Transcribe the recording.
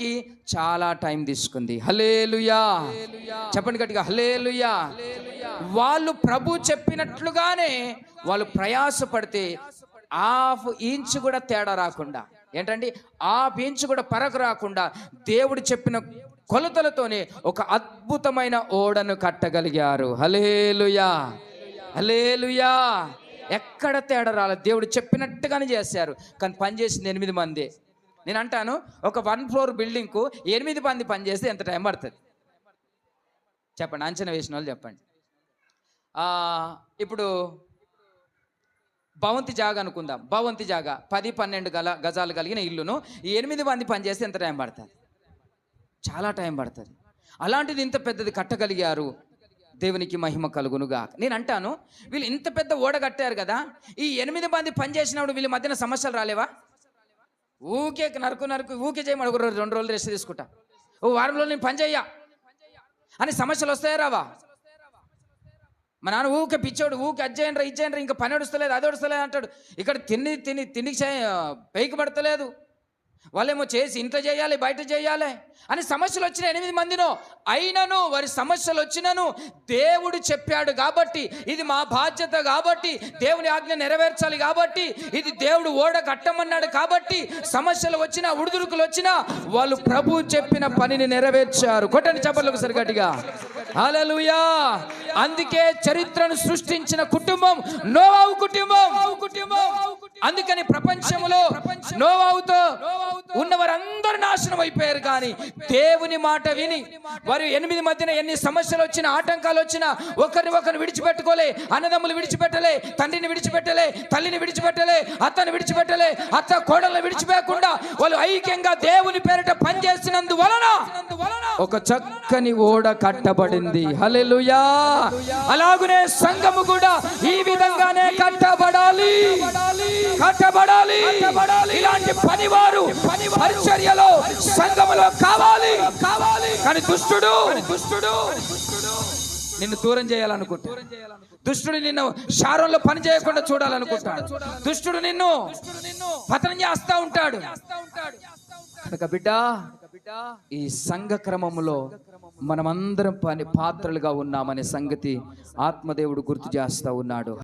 చేయడానికి చాలా టైం తీసుకుంది. హలేలుయా చెప్పండి గట్టిగా హలేలుయా వాళ్ళు ప్రభు చెప్పినట్లుగానే వాళ్ళు ప్రయాసపడితే హాఫ్ ఇంచ్ కూడా తేడా రాకుండా ఏంటండి? హాఫ్ ఇంచ్ కూడా పరకు రాకుండా దేవుడు చెప్పిన కొలతలతోనే ఒక అద్భుతమైన ఓడను కట్టగలిగారు. హలేలుయా హలేలుయా ఎక్కడ తేడా రాలేదు దేవుడు చెప్పినట్టుగానే చేశారు. కానీ పని చేసింది ఎనిమిది మంది. నేను అంటాను ఒక వన్ ఫ్లోర్ బిల్డింగ్కు ఎనిమిది మంది పనిచేస్తే ఎంత టైం పడుతుంది? చెప్పండి అంచనా వేసిన వాళ్ళు చెప్పండి. ఇప్పుడు భవంతి జాగా అనుకుందాం. భవంతి జాగా పది పన్నెండు గల గజాలు కలిగిన ఇల్లును ఈ ఎనిమిది మంది పని చేస్తే ఎంత టైం పడుతుంది? చాలా టైం పడుతుంది. అలాంటిది ఇంత పెద్దది కట్టగలిగారు దేవునికి మహిమ కలుగునుగా నేను అంటాను వీళ్ళు ఇంత పెద్ద ఓడ కట్టారు కదా ఈ ఎనిమిది మంది పనిచేసినప్పుడు వీళ్ళ మధ్యన సమస్యలు రాలేవా? ఊకే నరుకు నరుకు ఊకే చేయమని ఒక రోజు రెండు రోజులు రెస్ట్ తీసుకుంటా. ఓ వారంలో నేను పని చెయ్యా. అని సమస్యలు వస్తాయా రావా? మా నాన్న ఊకే పిచ్చోడు ఊకే అజ్జేయండ్రా ఇచ్చేయండ్రా ఇంకా పని ఒడుస్తలేదు అది ఒడుస్తలేదు అంటాడు. ఇక్కడ తిని తిని తిండికి పైకి పడతలేదు. వాళ్ళేమో చేసి ఇంట్లో చేయాలి బయట చేయాలి అని సమస్యలు వచ్చిన ఎనిమిది మందినో అయినను వారి సమస్యలు వచ్చినను దేవుడు చెప్పాడు కాబట్టి ఇది మా బాధ్యత కాబట్టి దేవుని ఆజ్ఞ నెరవేర్చాలి కాబట్టి ఇది దేవుడు ఓడ కట్టమన్నాడు కాబట్టి సమస్యలు వచ్చినా ఉడుదురుకులు వచ్చినా వాళ్ళు ప్రభు చెప్పిన పనిని నెరవేర్చారు. కొట్టని చెప్పలకు ఒకసారి గట్టిగా. అందుకే చరిత్రను సృష్టించిన కుటుంబం నోవావు కుటుంబం. అందుకని ప్రపంచంలో నోవావుతో ఉన్న వారందరూ నాశనం అయిపోయారు కానీ దేవుని మాట విని వారు ఎనిమిది మధ్యన ఎన్ని సమస్యలు వచ్చినా ఆటంకాలు వచ్చినా ఒకరిని ఒకరిని విడిచిపెట్టుకోలే అన్నదమ్ములు విడిచిపెట్టలే తండ్రిని విడిచిపెట్టలే తల్లిని విడిచిపెట్టలే అత్తని విడిచిపెట్టలే అత్త కోడలను విడిచిపెట్టకుండా వాళ్ళు ఐక్యంగా దేవుని పేరిట పనిచేసినందు వలన ఒక చక్కని ఓడ కట్టబడింది. హల్లెలూయా! అలాగునే సంఘము కూడా ఈ విధంగానే కట్టబడాలి కట్టబడాలి ఇలాంటి పనివారు పరిచర్యలో సంఘములో కావాలి. కావాలి. కానీ దుష్టుడు దుష్టుడు నిన్ను దూరం చేయాలనుకుంటా దుష్టుడు నిన్ను శారంలో పని చేయకుండా చూడాలనుకుంటాడు. దుష్టుడు నిన్ను పతనం చేస్తా ఉంటాడు. కనుక బిడ్డ ఈ సంఘ క్రమములో మనమందరం పని పాత్రలుగా ఉన్నామనే సంగతి ఆత్మదేవుడు గుర్తు చేస్తా ఉన్నాడు.